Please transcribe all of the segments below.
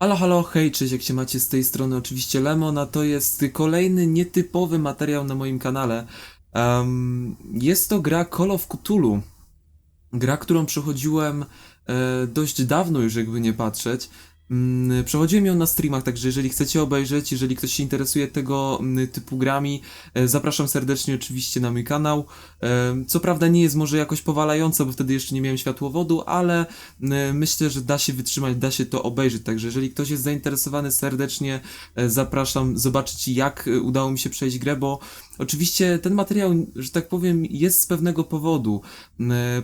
Halo, halo, hej, cześć, jak się macie z tej strony? Oczywiście Lemon, a to jest kolejny nietypowy materiał na moim kanale. Em, jest to gra Call of Cthulhu. Gra, którą przechodziłem e, dość dawno już, jakby nie patrzeć. Mm, Przechodziłem ją na streamach, także jeżeli chcecie obejrzeć, jeżeli ktoś się interesuje tego mm, typu grami, e, zapraszam serdecznie oczywiście na mój kanał. E, Co prawda nie jest może jakoś powalająco, bo wtedy jeszcze nie miałem światłowodu, ale e, myślę, że da się wytrzymać, da się to obejrzeć. Także jeżeli ktoś jest zainteresowany, serdecznie e, zapraszam zobaczyć jak udało mi się przejść grę, bo oczywiście ten materiał, że tak powiem, jest z pewnego powodu,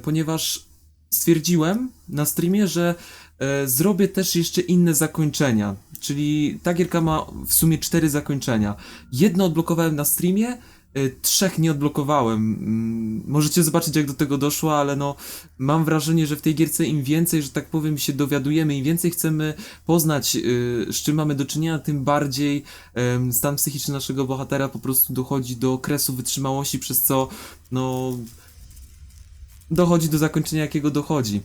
ponieważ stwierdziłem na streamie, że zrobię też jeszcze inne zakończenia. Czyli ta gierka ma w sumie cztery zakończenia. Jedno odblokowałem na streamie, e, trzech nie odblokowałem. Mm, Możecie zobaczyć, jak do tego doszło, ale no, mam wrażenie, że w tej gierce im więcej, że tak powiem, się dowiadujemy, im więcej chcemy poznać, y, z czym mamy do czynienia, tym bardziej stan psychiczny naszego bohatera po prostu dochodzi do kresu wytrzymałości, przez co, no, dochodzi do zakończenia, jakiego dochodzi.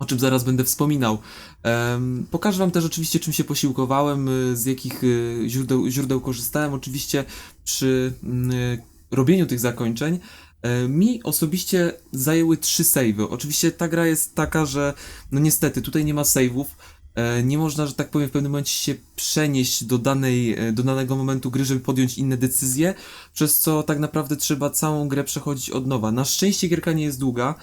O czym zaraz będę wspominał. Pokażę Wam też oczywiście, czym się posiłkowałem, y, z jakich y, źródeł, źródeł korzystałem. Oczywiście przy mm, y, robieniu tych zakończeń e, mi osobiście zajęły trzy savey. Oczywiście ta gra jest taka, że no niestety tutaj nie ma saveów. E, Nie można, że tak powiem, w pewnym momencie się przenieść do, danej, e, do danego momentu gry, żeby podjąć inne decyzje, przez co tak naprawdę trzeba całą grę przechodzić od nowa. Na szczęście gierka nie jest długa,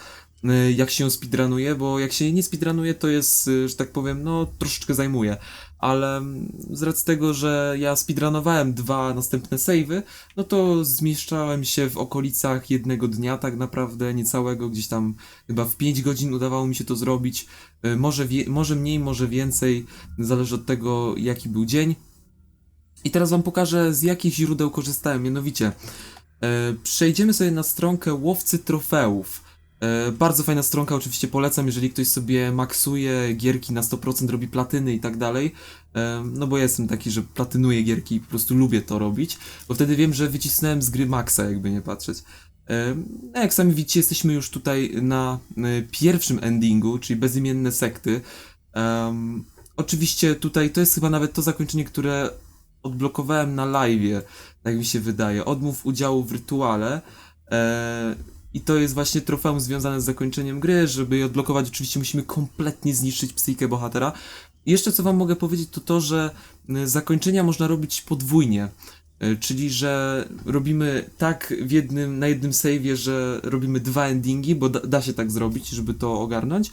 jak się ją speedrunuje, bo jak się nie speedrunuje, to jest, e, że tak powiem, no troszeczkę zajmuje. Ale mm, z racji tego, że ja speedrunowałem dwa następne savey, no to zmieszczałem się w okolicach jednego dnia tak naprawdę, niecałego, gdzieś tam chyba w 5 godzin udawało mi się to zrobić. E, Może, może mniej, może więcej, zależy od tego, jaki był dzień. I teraz Wam pokażę, z jakich źródeł korzystałem. Mianowicie, przejdziemy sobie na stronkę Łowcy Trofeów. E, bardzo fajna stronka, oczywiście polecam, jeżeli ktoś sobie maksuje gierki na 100%, robi platyny i tak dalej. E, no bo ja jestem taki, że platynuję gierki i po prostu lubię to robić, bo wtedy wiem, że wycisnąłem z gry maksa, jakby nie patrzeć. E, no jak sami widzicie, jesteśmy już tutaj na pierwszym endingu, czyli bezimienne sekty. Em, oczywiście tutaj to jest chyba nawet to zakończenie, które odblokowałem na live'ie, tak mi się wydaje. Odmów udziału w rytuale. I to jest właśnie trofeum związane z zakończeniem gry. Żeby je odblokować, oczywiście musimy kompletnie zniszczyć psychikę bohatera. I jeszcze co wam mogę powiedzieć, to to, że y, zakończenia można robić podwójnie. Y, Czyli, że robimy tak w jednym, na jednym save'ie, że robimy dwa endingi, bo da, da się tak zrobić, żeby to ogarnąć.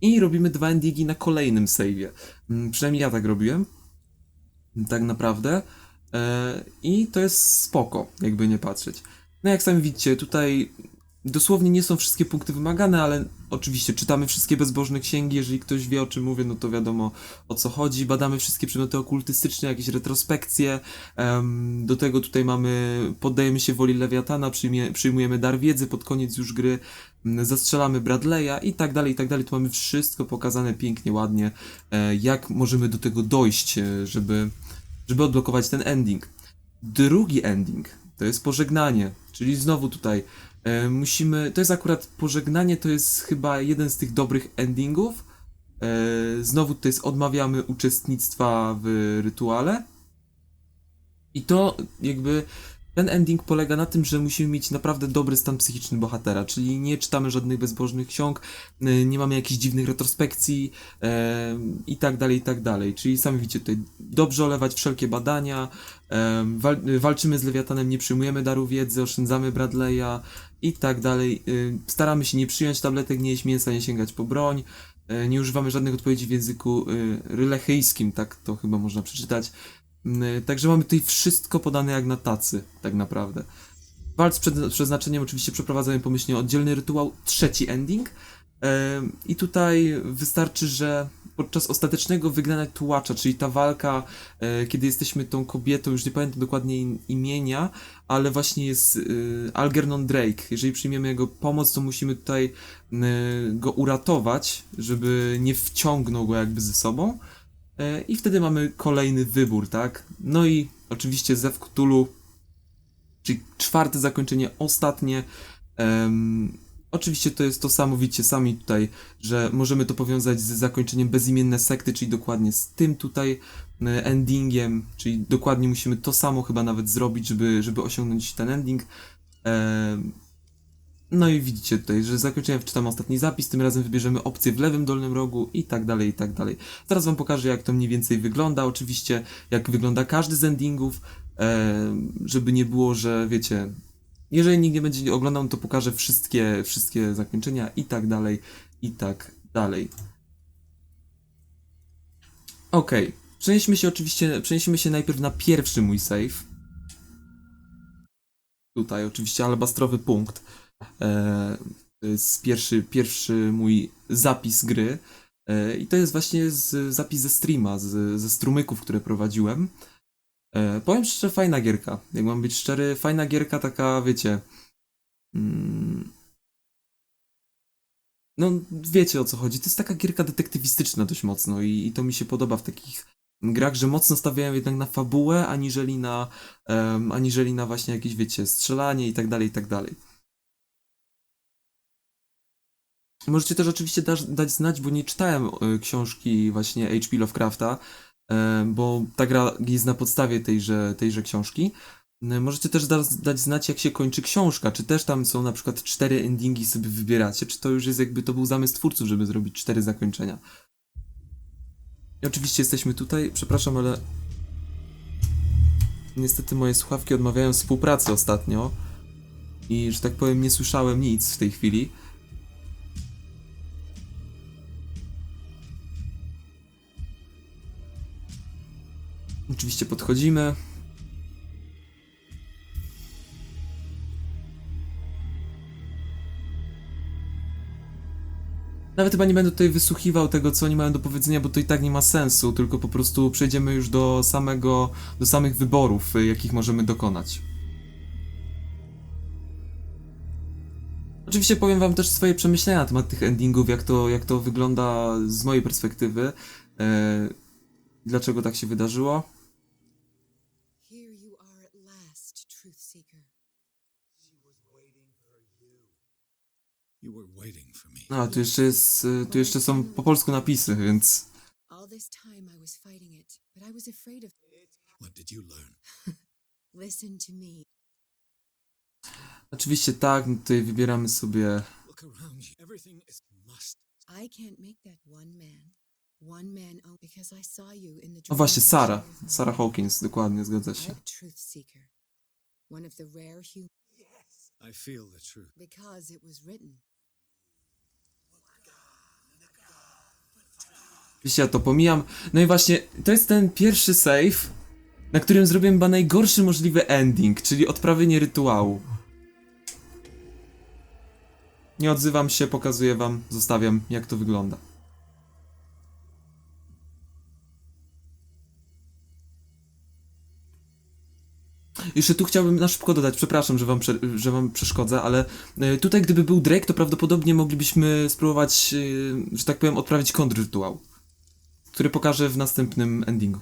I robimy dwa endingi na kolejnym save'ie. Mm, Przynajmniej ja tak robiłem. Tak naprawdę. E, I to jest spoko, jakby nie patrzeć. No jak sami widzicie, tutaj dosłownie nie są wszystkie punkty wymagane, ale oczywiście czytamy wszystkie bezbożne księgi, jeżeli ktoś wie o czym mówię, no to wiadomo o co chodzi. Badamy wszystkie przedmioty okultystyczne, jakieś retrospekcje. Em, do tego tutaj mamy, poddajemy się woli Lewiatana, przyjmie, przyjmujemy dar wiedzy, pod koniec już gry m, zastrzelamy Bradley'a i tak dalej, i tak dalej. Tu mamy wszystko pokazane pięknie, ładnie, e, jak możemy do tego dojść, e, żeby, żeby odblokować ten ending. Drugi ending to jest pożegnanie, czyli znowu tutaj musimy. To jest akurat pożegnanie, to jest chyba jeden z tych dobrych endingów. E, znowu tutaj jest, odmawiamy uczestnictwa w rytuale. I to jakby. Ten ending polega na tym, że musimy mieć naprawdę dobry stan psychiczny bohatera, czyli nie czytamy żadnych bezbożnych ksiąg, e, nie mamy jakichś dziwnych retrospekcji e, i tak dalej, i tak dalej. Czyli sami widzicie tutaj, dobrze olewać wszelkie badania, Em, wal, walczymy z Lewiatanem, nie przyjmujemy daru wiedzy, oszczędzamy Bradley'a i tak dalej. Y, Staramy się nie przyjąć tabletek, nie jeść mięsa, nie sięgać po broń. y, Nie używamy żadnych odpowiedzi w języku y, rylechejskim, tak to chyba można przeczytać. Y, Także mamy tutaj wszystko podane jak na tacy, tak naprawdę. Walcz z przed- przeznaczeniem oczywiście przeprowadzamy pomyślnie oddzielny rytuał, trzeci ending. I tutaj wystarczy, że podczas ostatecznego wygnania tułacza, czyli ta walka, e, kiedy jesteśmy tą kobietą, już nie pamiętam dokładnie im- imienia, ale właśnie jest e, Algernon Drake. Jeżeli przyjmiemy jego pomoc, to musimy tutaj e, go uratować, żeby nie wciągnął go jakby ze sobą. E, I wtedy mamy kolejny wybór, tak? No i oczywiście Zew Cthulhu, czyli czwarte zakończenie, ostatnie. Oczywiście to jest to samo, widzicie sami tutaj, że możemy to powiązać z zakończeniem bezimienne sekty, czyli dokładnie z tym tutaj e, endingiem, czyli dokładnie musimy to samo chyba nawet zrobić, żeby, żeby osiągnąć ten ending. No i widzicie tutaj, że zakończenie wczytam ostatni zapis, tym razem wybierzemy opcję w lewym dolnym rogu i tak dalej, i tak dalej. Zaraz wam pokażę, jak to mniej więcej wygląda, oczywiście, jak wygląda każdy z endingów, żeby nie było, że wiecie, jeżeli nikt nie będzie oglądał, to pokażę wszystkie, wszystkie zakończenia i tak dalej, i tak dalej. Okej, przenieśmy się oczywiście, przenieśmy się najpierw na pierwszy mój save. Tutaj oczywiście alabastrowy punkt. E, to jest pierwszy, pierwszy mój zapis gry. E, I to jest właśnie z, zapis ze streama, z, ze strumyków, które prowadziłem. E, powiem szczerze, fajna gierka. Jak mam być szczery, fajna gierka, taka, wiecie. Mm, no, wiecie o co chodzi. To jest taka gierka detektywistyczna dość mocno i, i to mi się podoba w takich grach, że mocno stawiają jednak na fabułę, aniżeli na, em, aniżeli na właśnie jakieś, wiecie, strzelanie i tak dalej, i tak dalej. Możecie też oczywiście dać, dać znać, bo nie czytałem e, książki właśnie H.P. Lovecrafta, bo ta gra jest na podstawie tejże, tejże książki. E, Możecie też da, dać znać, jak się kończy książka. Czy też tam są na przykład cztery endingi sobie wybieracie, czy to już jest jakby to był zamysł twórców, żeby zrobić cztery zakończenia. I oczywiście jesteśmy tutaj. Przepraszam, ale niestety moje słuchawki odmawiają współpracy ostatnio. I że tak powiem, nie słyszałem nic w tej chwili. Oczywiście podchodzimy. Nawet chyba nie będę tutaj wysłuchiwał tego, co oni mają do powiedzenia, bo to i tak nie ma sensu, tylko po prostu przejdziemy już do samego, do samych wyborów, y, jakich możemy dokonać. Oczywiście powiem wam też swoje przemyślenia na temat tych endingów, jak to, jak to wygląda z mojej perspektywy, e, dlaczego tak się wydarzyło. Here you are at last, Truth Seeker. You were waiting for me. A, tu jeszcze jest, y, tu jeszcze są po polsku napisy, więc... All this time I was fighting it, but I was afraid of. What did you learn? Listen to me. Oczywiście tak, no tutaj wybieramy sobie... Look around you. Everything is must. I can't make that one man. One man only because I saw you in the O właśnie, dream Sara. Sara. Hawkins, dokładnie, zgadza się. I'm Truth Seeker. One of the rare humans I feel the truth. because it was written. Oczywiście ja to pomijam. No i właśnie, to jest ten pierwszy save, na którym zrobiłem chyba najgorszy możliwy ending, czyli odprawienie rytuału. Nie odzywam się, pokazuję wam, zostawiam, jak to wygląda. Jeszcze tu chciałbym na szybko dodać, przepraszam, że wam, że wam przeszkodzę, ale e, tutaj gdyby był Drake, to prawdopodobnie moglibyśmy spróbować, e, że tak powiem, odprawić kontrrytuał, który pokażę w następnym endingu.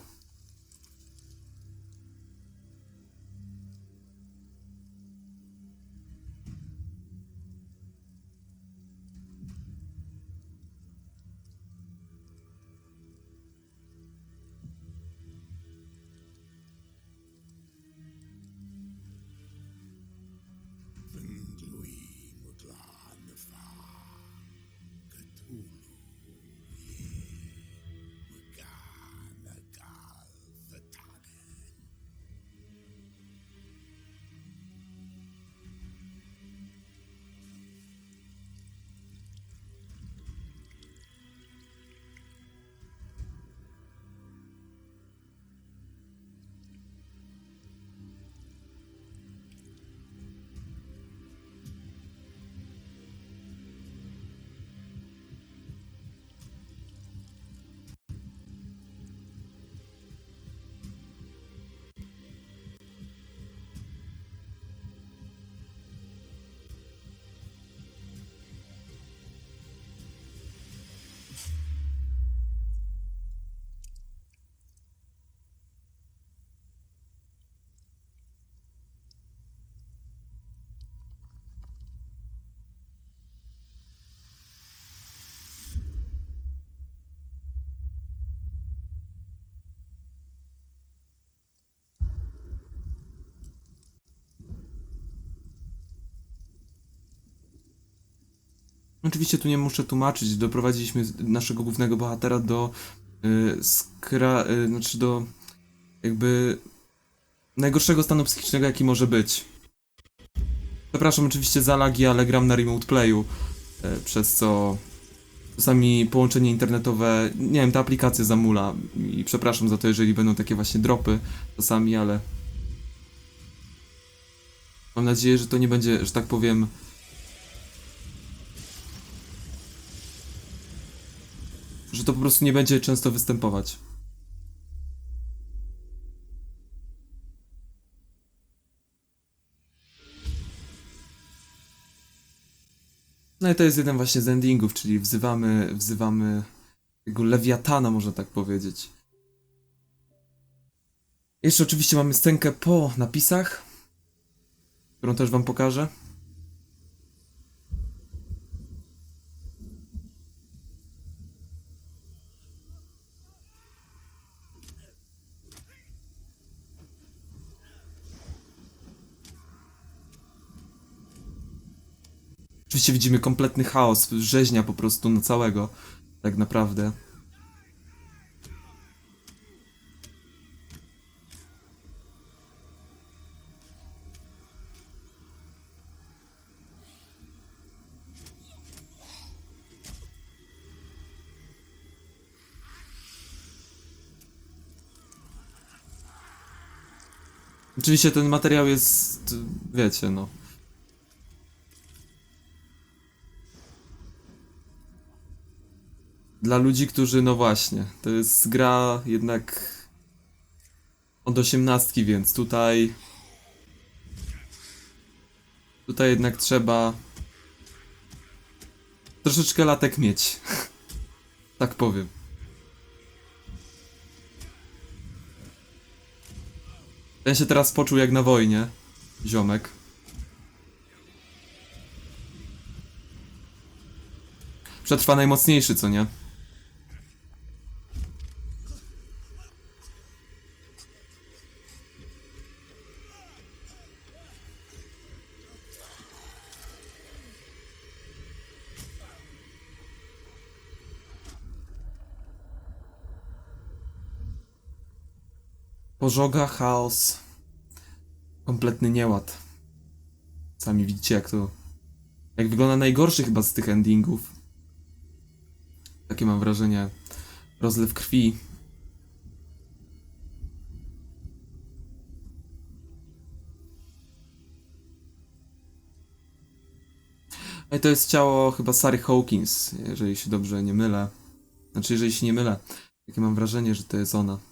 Oczywiście tu nie muszę tłumaczyć, doprowadziliśmy naszego głównego bohatera do y, skra... Y, znaczy do jakby najgorszego stanu psychicznego, jaki może być. Przepraszam oczywiście za lagi, ale gram na remote playu, y, przez co czasami połączenie internetowe, nie wiem, ta aplikacja zamula i przepraszam za to, jeżeli będą takie właśnie dropy czasami, ale mam nadzieję, że to nie będzie, że tak powiem, że to po prostu nie będzie często występować. No i to jest jeden właśnie z endingów, czyli wzywamy, wzywamy tego lewiatana, można tak powiedzieć. Jeszcze oczywiście mamy scenkę po napisach, którą też wam pokażę. Oczywiście widzimy kompletny chaos, rzeźnia po prostu na całego, tak naprawdę. Oczywiście ten materiał jest, wiecie, no. Dla ludzi, którzy, no właśnie, to jest gra jednak od osiemnastki, więc tutaj. Tutaj jednak trzeba troszeczkę latek mieć. tak powiem. Ten się teraz poczuł jak na wojnie, ziomek. Przetrwa najmocniejszy, co nie? Pożoga, chaos, kompletny nieład. Sami widzicie, jak to. Jak wygląda najgorszy chyba z tych endingów. Takie mam wrażenie. Rozlew krwi. No i to jest ciało chyba Sary Hawkins, jeżeli się dobrze nie mylę. Znaczy, jeżeli się nie mylę. Takie mam wrażenie, że to jest ona.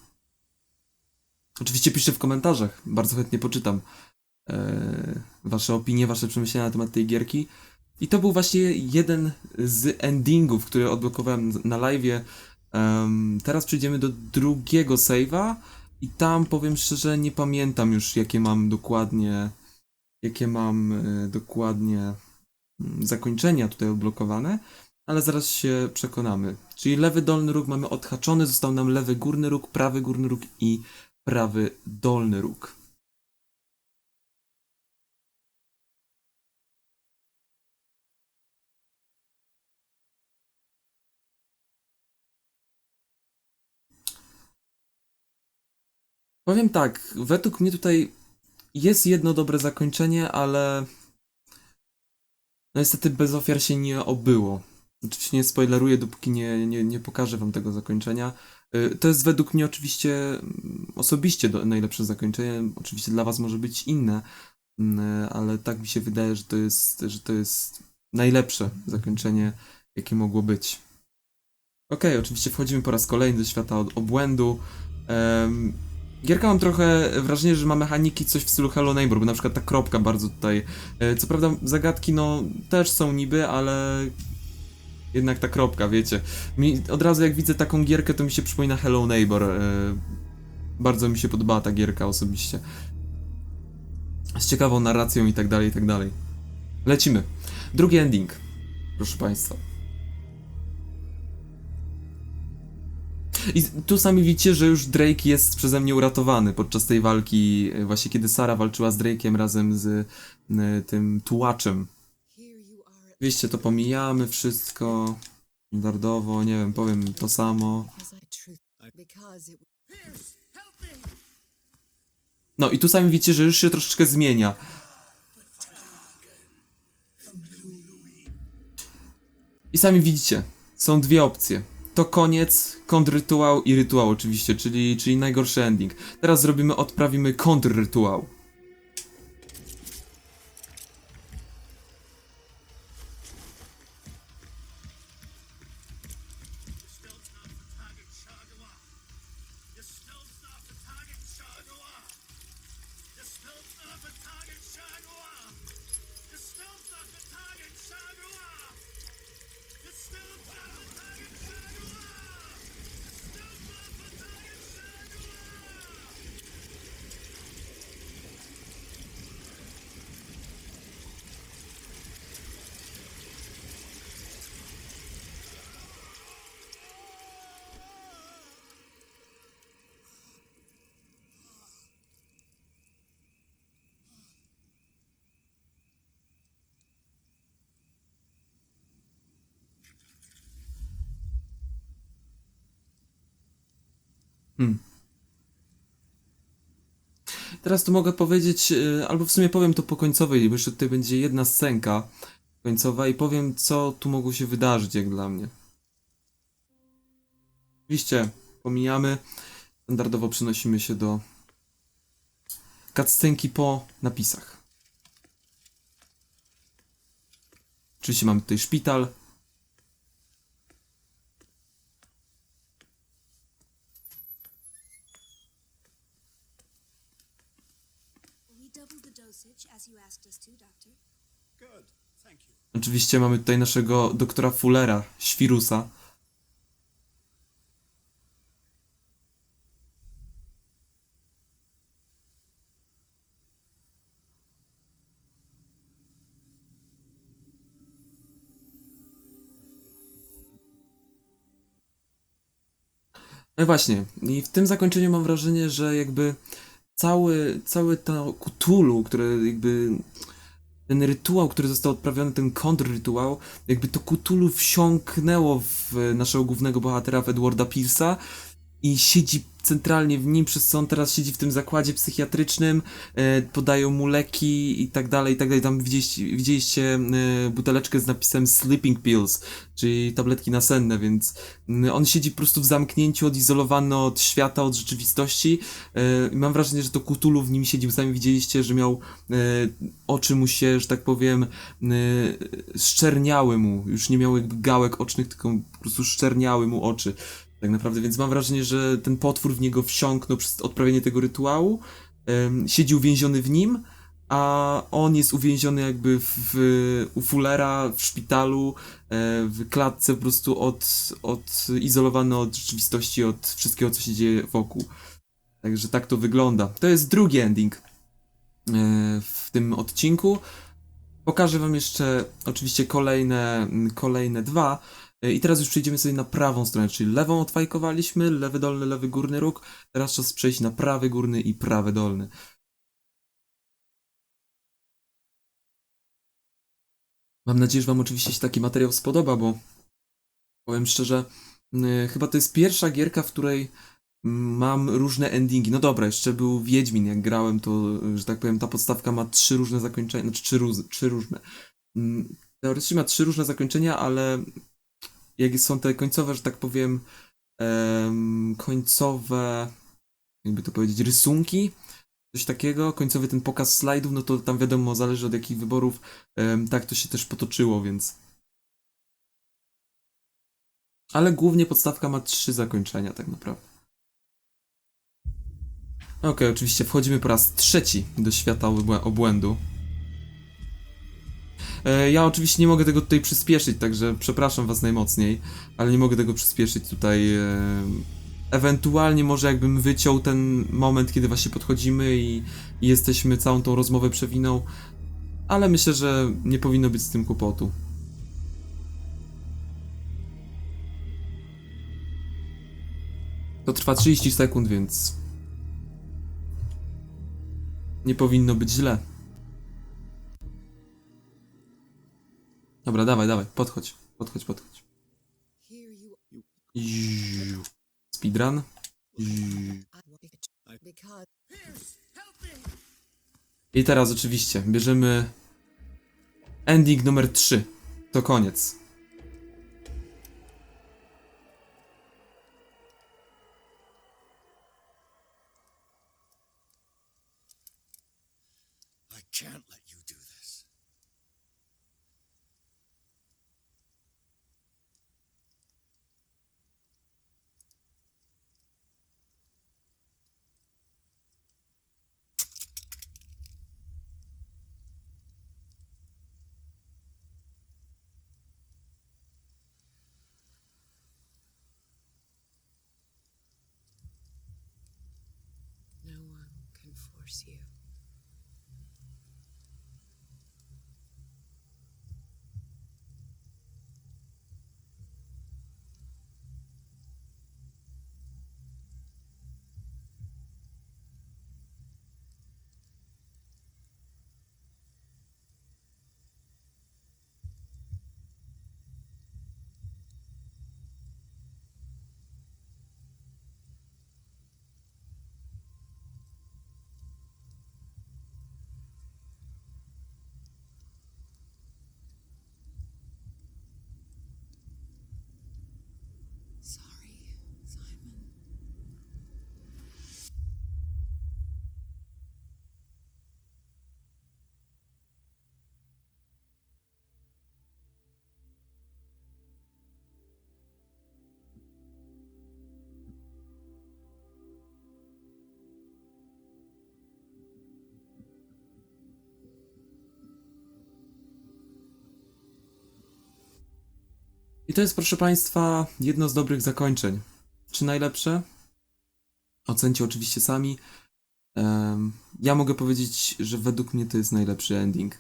Oczywiście piszcie w komentarzach, bardzo chętnie poczytam e, wasze opinie, wasze przemyślenia na temat tej gierki. I to był właśnie jeden z endingów, który odblokowałem na live. Em, teraz przejdziemy do drugiego save'a i tam powiem szczerze, nie pamiętam już jakie mam dokładnie, jakie mam e, dokładnie mm, zakończenia tutaj odblokowane, ale zaraz się przekonamy. Czyli lewy dolny róg mamy odhaczony, został nam lewy górny róg, prawy górny róg i prawy dolny róg. Powiem tak, według mnie tutaj jest jedno dobre zakończenie, ale no niestety bez ofiar się nie obyło. Oczywiście nie spoileruję, dopóki nie, nie, nie pokażę wam tego zakończenia. Y, To jest według mnie oczywiście mm, osobiście do, najlepsze zakończenie. Oczywiście dla was może być inne, mm, ale tak mi się wydaje, że to jest, że to jest najlepsze zakończenie, jakie mogło być. Okej, oczywiście wchodzimy po raz kolejny do świata obłędu. Em, Gierka mam trochę wrażenie, że ma mechaniki coś w stylu Hello Neighbor, bo na przykład ta kropka bardzo tutaj. e, Co prawda zagadki no też są niby, ale jednak ta kropka, wiecie. Mi, od razu jak widzę taką gierkę, to mi się przypomina Hello Neighbor. e, Bardzo mi się podobała ta gierka osobiście. Z ciekawą narracją i tak dalej, i tak dalej. Lecimy. Drugi ending, proszę Państwa. I tu sami widzicie, że już Drake jest przeze mnie uratowany podczas tej walki, e, właśnie kiedy Sara walczyła z Drake'iem razem z e, tym tułaczem. Oczywiście to pomijamy wszystko. Standardowo, nie wiem, powiem to samo. No i tu sami widzicie, że już się troszeczkę zmienia. I sami widzicie, są dwie opcje. To koniec, kontrrytuał i rytuał oczywiście, czyli, czyli najgorszy ending. Teraz zrobimy, odprawimy kontrrytuał. Teraz tu mogę powiedzieć, y, albo w sumie powiem to po końcowej, bo jeszcze tutaj będzie jedna scenka końcowa i powiem, co tu mogło się wydarzyć, jak dla mnie. Oczywiście, pomijamy, standardowo przenosimy się do cutscenki po napisach. Oczywiście mamy tutaj szpital. Oczywiście mamy tutaj naszego doktora Fullera, Świrusa. No właśnie, i w tym zakończeniu mam wrażenie, że jakby cały, cały to Cthulhu, które jakby ten rytuał, który został odprawiony, ten kontrrytuał, jakby to Cthulhu wsiąknęło w naszego głównego bohatera, w Edwarda Pierce'a i siedzi centralnie w nim, przez co on teraz siedzi w tym zakładzie psychiatrycznym, e, podają mu leki i tak dalej, i tak dalej. Tam widzieliście, widzieliście e, buteleczkę z napisem Sleeping Pills, czyli tabletki nasenne, więc on siedzi po prostu w zamknięciu, odizolowany od świata, od rzeczywistości e, i mam wrażenie, że to Cthulhu w nim siedzi, sami widzieliście, że miał oczy mu się, że tak powiem, szczerniały mu, już nie miał jakby gałek ocznych, tylko po prostu szczerniały mu oczy. Tak naprawdę, więc mam wrażenie, że ten potwór w niego wsiąknął przez odprawienie tego rytuału, em, siedzi uwięziony w nim, a on jest uwięziony jakby w, w, u Fullera w szpitalu, e, w klatce po prostu od, od, izolowany od rzeczywistości, od wszystkiego, co się dzieje wokół. Także tak to wygląda. To jest drugi ending e, w tym odcinku. Pokażę wam jeszcze oczywiście kolejne, kolejne dwa. E, I teraz już przejdziemy sobie na prawą stronę, czyli lewą odfajkowaliśmy, lewy dolny, lewy górny róg. Teraz czas przejść na prawy górny i prawy dolny. Mam nadzieję, że wam oczywiście się taki materiał spodoba, bo powiem szczerze, y, chyba to jest pierwsza gierka, w której mam różne endingi. No dobra, jeszcze był Wiedźmin, jak grałem, to, że tak powiem, ta podstawka ma trzy różne zakończenia, znaczy trzy, trzy różne. Mm, Teoretycznie ma trzy różne zakończenia, ale jak są te końcowe, że tak powiem, em, końcowe, jakby to powiedzieć, rysunki, coś takiego, końcowy ten pokaz slajdów, no to tam wiadomo, zależy od jakich wyborów, em, tak to się też potoczyło, więc... Ale głównie podstawka ma trzy zakończenia, tak naprawdę. Okej, oczywiście wchodzimy po raz trzeci do świata obłę- obłędu. E, Ja oczywiście nie mogę tego tutaj przyspieszyć, także przepraszam was najmocniej, ale nie mogę tego przyspieszyć tutaj. e, Ewentualnie może jakbym wyciął ten moment, kiedy właśnie podchodzimy i, i jesteśmy całą tą rozmowę przewiną, ale myślę, że nie powinno być z tym kłopotu. To trwa 30 sekund, więc nie powinno być źle. Dobra, dawaj, dawaj, podchodź, podchodź, podchodź. Speedrun. I teraz oczywiście bierzemy ending numer 3. To koniec. I can't let you do force you. I to jest, proszę Państwa, jedno z dobrych zakończeń. Czy najlepsze? Ocencie oczywiście sami. Em, ja mogę powiedzieć, że według mnie to jest najlepszy ending.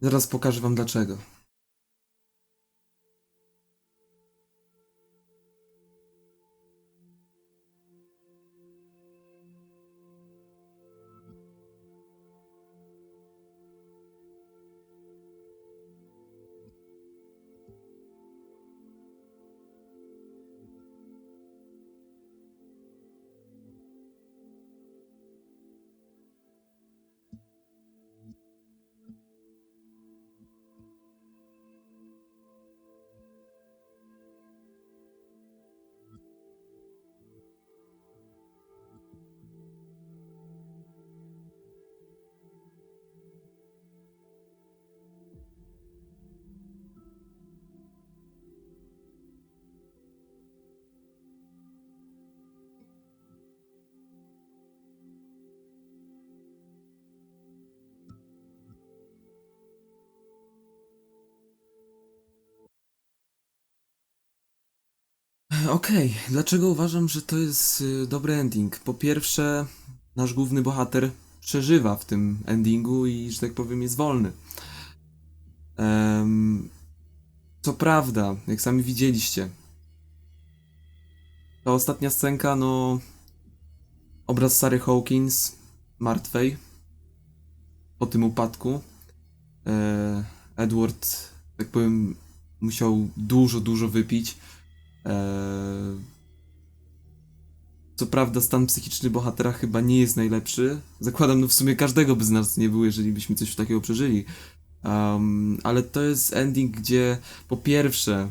Zaraz pokażę Wam dlaczego. Okej, dlaczego uważam, że to jest y, dobry ending? Po pierwsze, nasz główny bohater przeżywa w tym endingu i, że tak powiem, jest wolny. Em, co prawda, jak sami widzieliście, ta ostatnia scenka, no. Obraz Sary Hawkins, martwej, po tym upadku. E, Edward, tak powiem, musiał dużo, dużo wypić. Eee, Co prawda stan psychiczny bohatera chyba nie jest najlepszy. Zakładam, no w sumie każdego by z nas nie było, jeżeli byśmy coś takiego przeżyli. Um, ale to jest ending, gdzie po pierwsze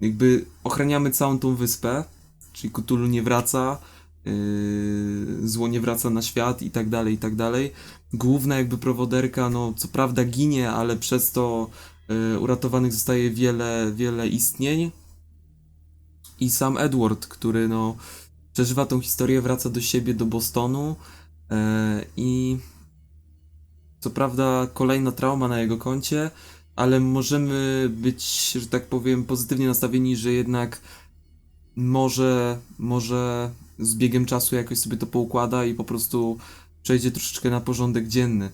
jakby ochraniamy całą tą wyspę, czyli Cthulhu nie wraca, yy, zło nie wraca na świat i tak dalej, i tak dalej. Główna jakby prowoderka, no co prawda ginie, ale przez to uratowanych zostaje wiele, wiele istnień. I sam Edward, który no przeżywa tą historię, wraca do siebie, do Bostonu yy, i co prawda kolejna trauma na jego koncie, ale możemy być, że tak powiem, pozytywnie nastawieni, że jednak może, może z biegiem czasu jakoś sobie to poukłada i po prostu przejdzie troszeczkę na porządek dzienny.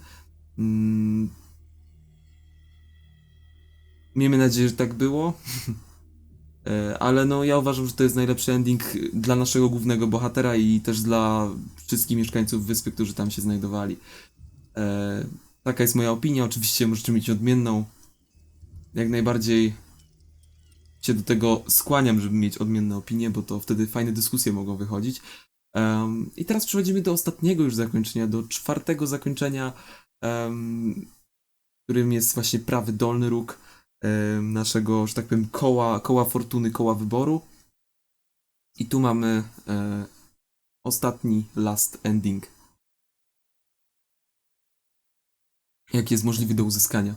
Miejmy nadzieję, że tak było. E, Ale no, ja uważam, że to jest najlepszy ending dla naszego głównego bohatera i też dla wszystkich mieszkańców wyspy, którzy tam się znajdowali. E, Taka jest moja opinia. Oczywiście możecie mieć odmienną. Jak najbardziej się do tego skłaniam, żeby mieć odmienne opinie, bo to wtedy fajne dyskusje mogą wychodzić. I teraz przechodzimy do ostatniego już zakończenia, do czwartego zakończenia, którym jest właśnie prawy dolny róg naszego, że tak powiem, koła, koła fortuny, koła wyboru. I tu mamy e, ostatni last ending. Jaki jest możliwy do uzyskania.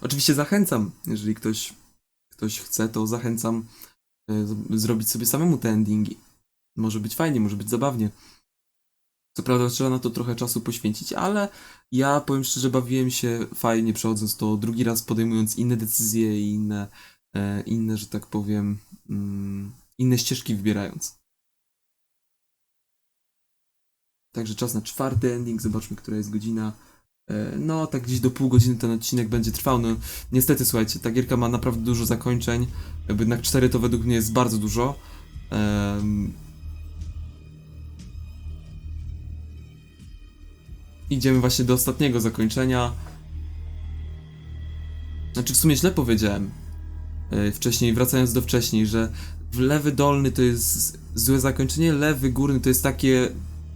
Oczywiście zachęcam, jeżeli ktoś, ktoś chce, to zachęcam e, zrobić sobie samemu te endingi. Może być fajnie, może być zabawnie. Co prawda trzeba na to trochę czasu poświęcić, ale ja powiem szczerze, bawiłem się fajnie przechodząc to drugi raz, podejmując inne decyzje i inne, e, inne że tak powiem, mm, inne ścieżki wybierając. Także czas na czwarty ending, zobaczmy, która jest godzina. E, No, tak gdzieś do pół godziny ten odcinek będzie trwał. No, niestety, słuchajcie, ta gierka ma naprawdę dużo zakończeń. Jednak cztery to według mnie jest bardzo dużo. Em, Idziemy właśnie do ostatniego zakończenia. Znaczy, w sumie źle powiedziałem. e, Wcześniej, wracając do wcześniej, że lewy dolny to jest złe zakończenie, lewy górny to jest takie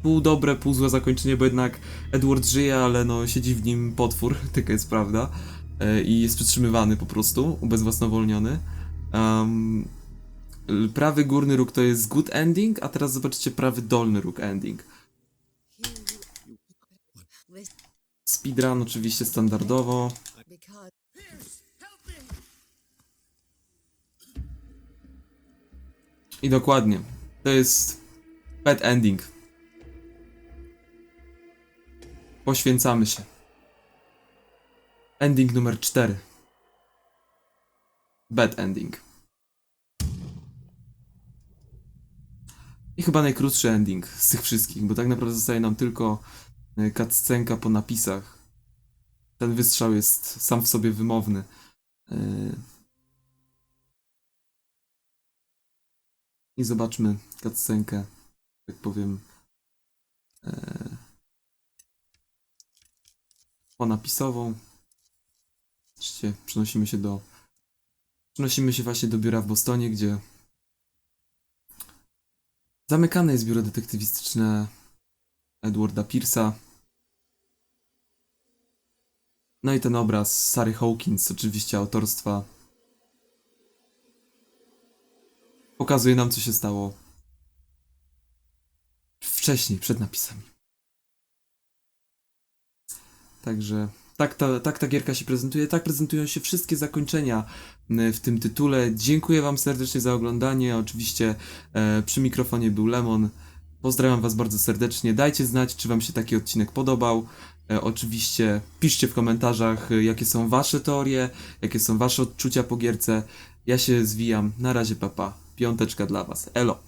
pół dobre, pół złe zakończenie, bo jednak Edward żyje, ale no siedzi w nim potwór, taka jest prawda. E, I jest przytrzymywany po prostu, ubezwłasnowolniony. Um, prawy górny róg to jest good ending, a teraz zobaczycie prawy dolny róg ending. Listen, Speedrun oczywiście standardowo. I dokładnie. To jest bad ending. Poświęcamy się. Ending numer 4. Bad ending. I chyba najkrótszy ending z tych wszystkich, bo tak naprawdę zostaje nam tylko e, cutscenka po napisach. Ten wystrzał jest sam w sobie wymowny. E, I zobaczmy cutscenkę, tak powiem, e, ponapisową. Oczywiście przenosimy się do, przenosimy się właśnie do biura w Bostonie, gdzie zamykane jest biuro detektywistyczne Edwarda Pierce'a. No i ten obraz Sary Hawkins, oczywiście autorstwa pokazuje nam, co się stało wcześniej, przed napisami. Także tak ta, tak ta gierka się prezentuje, tak prezentują się wszystkie zakończenia w tym tytule. Dziękuję Wam serdecznie za oglądanie. Oczywiście e, przy mikrofonie był Lemon. Pozdrawiam Was bardzo serdecznie. Dajcie znać, czy Wam się taki odcinek podobał. E, oczywiście piszcie w komentarzach, e, jakie są Wasze teorie, jakie są Wasze odczucia po gierce. Ja się zwijam. Na razie, papa. Piąteczka dla Was. Elo.